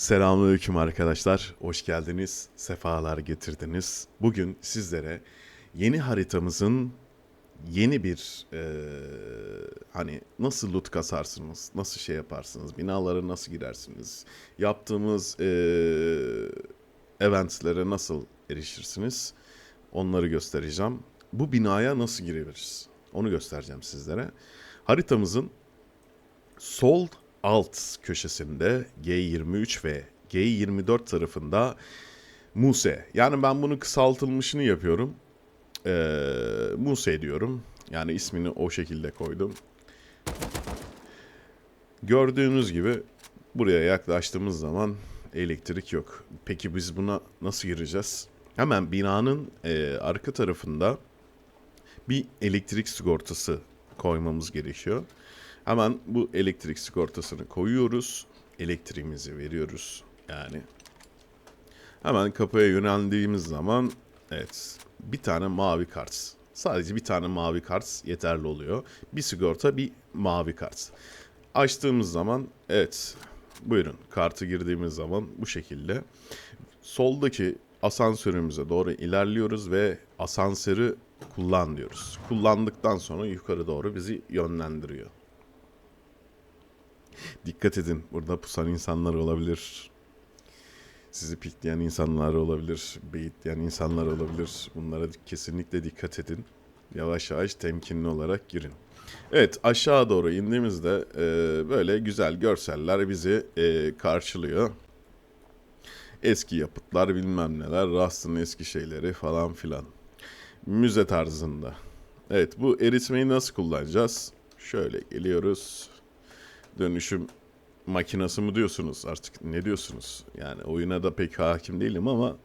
Selamünaleyküm arkadaşlar. Hoş geldiniz. Sefalar getirdiniz. Bugün sizlere yeni haritamızın yeni bir eee, hani nasıl loot kasarsınız, nasıl şey yaparsınız, binalara nasıl girersiniz, yaptığımız eee eventlere nasıl erişirsiniz onları göstereceğim. Bu binaya nasıl girebiliriz onu göstereceğim sizlere. Haritamızın sol alt köşesinde G23 ve G24 tarafında Muse. Yani ben bunu kısaltılmışını yapıyorum. Ee, Muse diyorum. Yani ismini o şekilde koydum. Gördüğünüz gibi buraya yaklaştığımız zaman elektrik yok. Peki biz buna nasıl gireceğiz? Hemen binanın e, arka tarafında bir elektrik sigortası koymamız gerekiyor. Hemen bu elektrik sigortasını koyuyoruz. Elektriğimizi veriyoruz yani. Hemen kapıya yöneldiğimiz zaman evet bir tane mavi kart. Sadece bir tane mavi kart yeterli oluyor. Bir sigorta bir mavi kart. Açtığımız zaman evet buyurun kartı girdiğimiz zaman bu şekilde. Soldaki asansörümüze doğru ilerliyoruz ve asansörü kullan diyoruz. Kullandıktan sonra yukarı doğru bizi yönlendiriyor. Dikkat edin. Burada pusan insanlar olabilir. Sizi pikleyen insanlar olabilir. Beyitleyen insanlar olabilir. Bunlara kesinlikle dikkat edin. Yavaş yavaş temkinli olarak girin. Evet aşağı doğru indiğimizde e, böyle güzel görseller bizi e, karşılıyor. Eski yapıtlar bilmem neler. Rust'ın eski şeyleri falan filan. Müze tarzında. Evet bu eritmeyi nasıl kullanacağız? Şöyle geliyoruz dönüşüm makinası mı diyorsunuz artık ne diyorsunuz? Yani oyuna da pek hakim değilim ama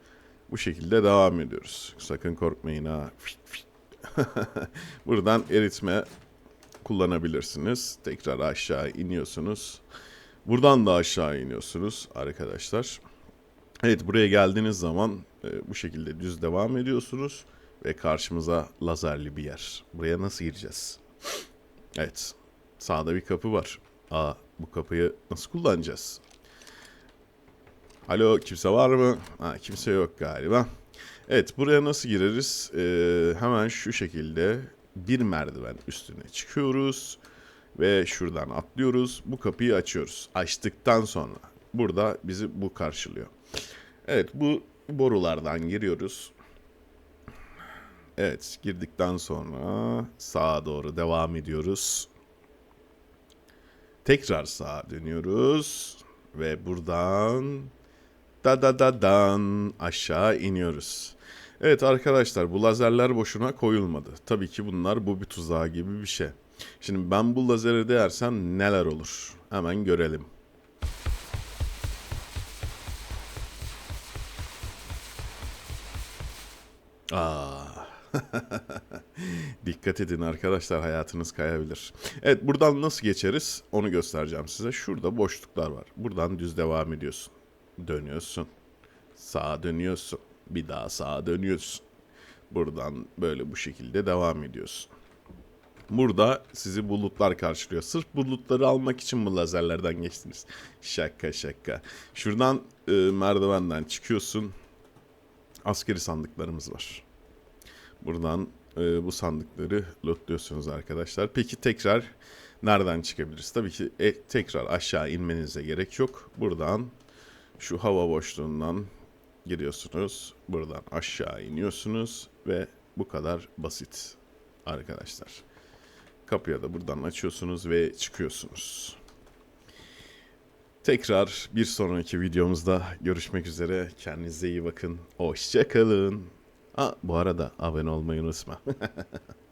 bu şekilde devam ediyoruz. Sakın korkmayın ha. Buradan eritme kullanabilirsiniz. Tekrar aşağı iniyorsunuz. Buradan da aşağı iniyorsunuz arkadaşlar. Evet buraya geldiğiniz zaman e, bu şekilde düz devam ediyorsunuz ve karşımıza lazerli bir yer. Buraya nasıl gireceğiz? Evet. Sağda bir kapı var. Aa bu kapıyı nasıl kullanacağız? Alo kimse var mı? Ha, kimse yok galiba. Evet buraya nasıl gireriz? Ee, hemen şu şekilde bir merdiven üstüne çıkıyoruz. Ve şuradan atlıyoruz. Bu kapıyı açıyoruz. Açtıktan sonra burada bizi bu karşılıyor. Evet bu borulardan giriyoruz. Evet girdikten sonra sağa doğru devam ediyoruz. Tekrar sağa dönüyoruz ve buradan da da da dan aşağı iniyoruz. Evet arkadaşlar bu lazerler boşuna koyulmadı. Tabii ki bunlar bu bir tuzağı gibi bir şey. Şimdi ben bu lazeri değersem neler olur? Hemen görelim. Aa. Dikkat edin arkadaşlar hayatınız kayabilir. Evet buradan nasıl geçeriz onu göstereceğim size. Şurada boşluklar var. Buradan düz devam ediyorsun. Dönüyorsun. Sağa dönüyorsun. Bir daha sağa dönüyorsun. Buradan böyle bu şekilde devam ediyorsun. Burada sizi bulutlar karşılıyor. Sırf bulutları almak için bu lazerlerden geçtiniz. Şaka şaka. Şuradan e, merdivenden çıkıyorsun. Askeri sandıklarımız var. Buradan e, bu sandıkları lootluyorsunuz arkadaşlar. Peki tekrar nereden çıkabiliriz? Tabii ki e, tekrar aşağı inmenize gerek yok. Buradan şu hava boşluğundan giriyorsunuz. Buradan aşağı iniyorsunuz ve bu kadar basit arkadaşlar. Kapıyı da buradan açıyorsunuz ve çıkıyorsunuz. Tekrar bir sonraki videomuzda görüşmek üzere. Kendinize iyi bakın. Hoşçakalın. Aa, bu arada abone olmayı unutma.